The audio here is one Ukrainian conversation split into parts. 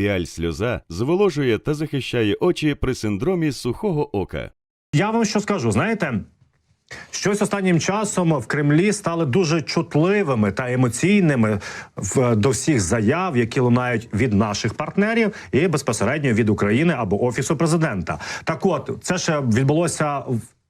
Піаль сльоза зволожує та захищає очі при синдромі сухого ока. Я вам що скажу, знаєте? Щось останнім часом в Кремлі стали дуже чутливими та емоційними в, до всіх заяв, які лунають від наших партнерів, і безпосередньо від України або офісу президента. Так, от це ще відбулося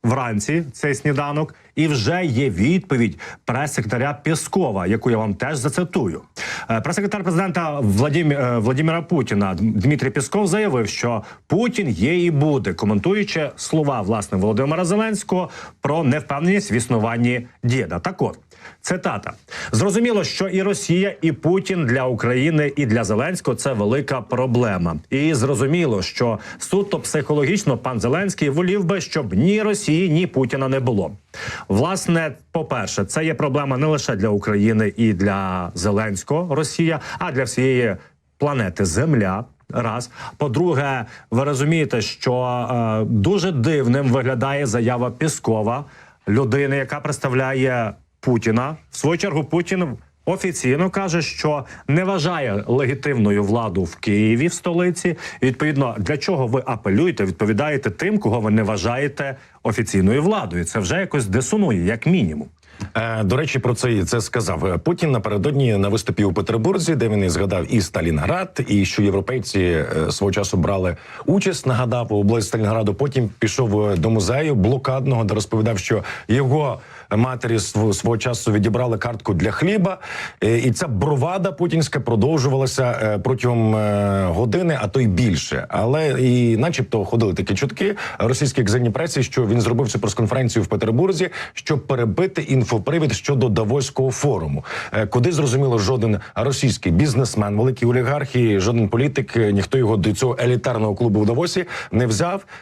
вранці цей сніданок, і вже є відповідь прес-секретаря Пєскова, яку я вам теж зацитую. Е, Прес-секретар президента Владім... е, Владимира Путіна Дмитрій Пісков заявив, що Путін є і буде, коментуючи слова власне Володимира Зеленського про невпевненість в існуванні діда. Так от. Цитата зрозуміло, що і Росія, і Путін для України і для Зеленського це велика проблема. І зрозуміло, що суто психологічно пан Зеленський волів би, щоб ні Росії, ні Путіна не було. Власне, по-перше, це є проблема не лише для України і для Зеленського Росія, а для всієї планети Земля. Раз по-друге, ви розумієте, що е, дуже дивним виглядає заява Піскова, людини, яка представляє Путіна. В свою чергу Путін офіційно каже, що не вважає легітимною владу в Києві в столиці. І, відповідно, для чого ви апелюєте, відповідаєте тим, кого ви не вважаєте офіційною владою. Це вже якось десунує, як мінімум. Е, До речі, про це це сказав Путін напередодні на виступі у Петербурзі, де він і згадав і Сталінград, і що європейці е, свого часу брали участь. Нагадав у області Сталінграду. Потім пішов е, до музею блокадного, де розповідав, що його матері св- свого часу відібрали картку для хліба, і ця бровада путінська продовжувалася протягом години, а то й більше. Але і, начебто, ходили такі чутки російській екземній пресі, що він зробив цю прес-конференцію в Петербурзі, щоб перебити інфопривід щодо Давоського форуму, е, куди зрозуміло жоден російський бізнесмен, великий олігархи, жоден політик, е, ніхто його до цього елітарного клубу в Давосі не взяв.